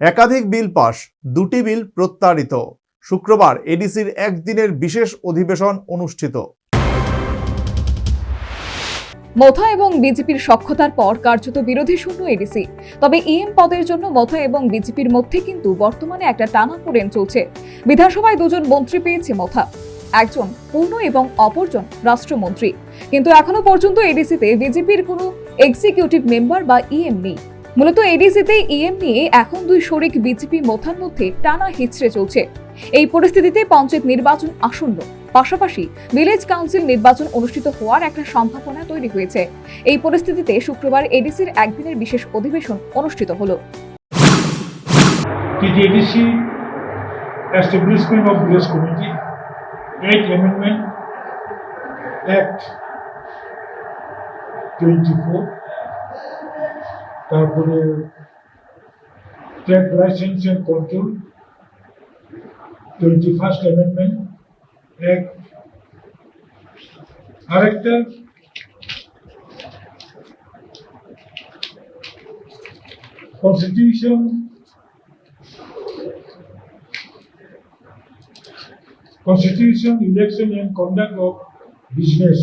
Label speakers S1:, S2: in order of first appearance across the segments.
S1: একাধিক বিল পাশ দুটি বিল প্রত্যাহারিত শুক্রবার এডিসির একদিনের বিশেষ অধিবেশন অনুষ্ঠিত।
S2: মথা এবং বিজেপির সক্ষতার পর কার্যত বিরোধী শূন্য এডিসি। তবে ইএম পদের জন্য মোথা এবং বিজেপির মধ্যে কিন্তু বর্তমানে একটা টানাপোড়েন চলছে। বিধানসভায় দুজন মন্ত্রী পেয়েছে মথা। একজন পূর্ণ এবং অপরজন রাষ্ট্রমন্ত্রী। কিন্তু এখনও পর্যন্ত এডিসিতে বিজেপির কোনো এক্সিকিউটিভ মেম্বার বা ইএম নেই। মূলত এডিসিতে ইএম নিয়ে এখন দুই শরিক বিজেপি মোথার মধ্যে টানা হিচড়ে চলছে। এই পরিস্থিতিতে পঞ্চায়েত নির্বাচন আসন্ন। পাশাপাশি ভিলেজ কাউন্সিল নির্বাচন অনুষ্ঠিত হওয়ার একটা সম্ভাবনা তৈরি হয়েছে। এই পরিস্থিতিতে শুক্রবার এডিসির একদিনের বিশেষ অধিবেশন অনুষ্ঠিত হলো।
S3: Establishment of Village Committee, Eight Amendment Act twenty four তারপরে trade licence and control twenty first amendment act আরেকটা constitution Constitution, Election and Conduct of Business,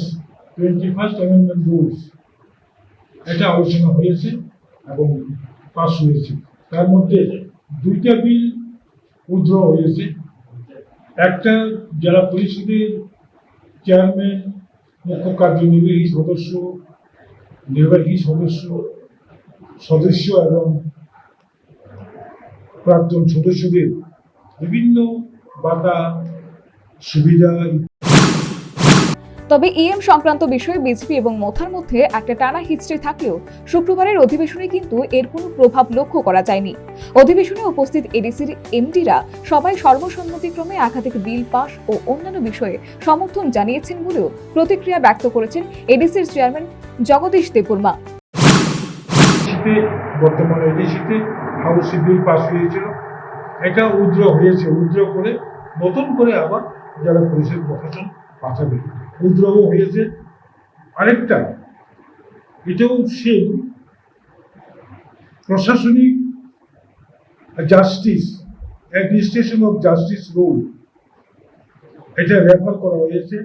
S3: twenty first amendment rules এটা আলোচনা হয়েছে। এবং পাশ হয়েছে। তার মধ্যে দুইটা বিল উদ্র হয়েছে। একটা জেলা পরিষদের চেয়ারম্যান মুখ্য কার্যনির্বাহী সদস্য, নির্বাহী সদস্য সদস্য এবং প্রাক্তন সদস্যদের বিভিন্ন বাধা সুবিধা
S2: তবে ইএম সংক্রান্ত বিষয়ে বিজেপি এবং মোথার মধ্যে একটা টানা হিস্ট্রি থাকলেও শুক্রবারের অধিবেশনে কিন্তু এর কোনো প্রভাব লক্ষ্য করা যায়নি। অধিবেশনে উপস্থিত এডিসির এমডিরা সবাই সর্বসম্মতিক্রমে একাধিক বিল পাস ও অন্যান্য বিষয়ে সমর্থন জানিয়েছেন বলেও প্রতিক্রিয়া ব্যক্ত করেছেন এডিসির চেয়ারম্যান জগদীশ দেববর্মা।
S3: বর্তমানে এডিসিতে বিল হয়েছিল। এটা উদ্র হয়েছে, উদ্র করে নতুন করে আবার জেলা পরিষদ প্রশাসন পাঠাবে উদ্রহ হয়েছে আরেকটা, এটাও সেম প্রশাসনিক justice administration of justice rule এটা রেফার করা হয়েছে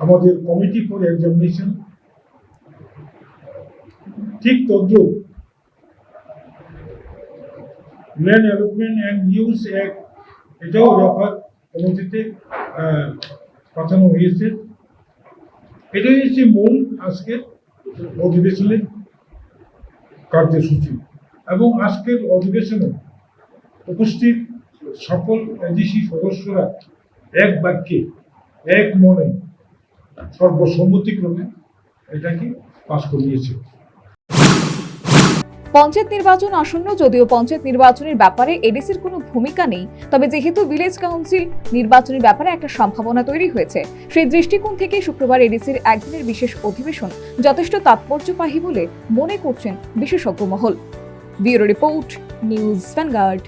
S3: আমাদের কমিটি ফর এক্সামিনেশন ঠিক তদ্রুপ land development and use act এটাও রেফার কমিটিতে পাঠানো হয়েছে। এটাই হচ্ছে মূল আজকের অধিবেশনের কার্যসূচি। এবং আজকের অধিবেশনে উপস্থিত সকল এডিসি সদস্যরা এক বাক্যে, এক মনে সর্বসম্মতিক্রমে এটাকে পাশ করিয়েছে।
S2: পঞ্চায়েত নির্বাচন আসন্ন, যদিও পঞ্চায়েত নির্বাচনের ব্যাপারে এডিসির কোনো ভূমিকা নেই, তবে যেহেতু ভিলেজ কাউন্সিল নির্বাচনের ব্যাপারে একটা সম্ভাবনা তৈরি হয়েছে, সেই দৃষ্টিকোণ থেকে শুক্রবার এডিসির একদিনের বিশেষ অধিবেশন যথেষ্ট তাৎপর্যবাহী বলে মনে করছেন বিশেষজ্ঞ মহল। Bureau report, news Vanguard.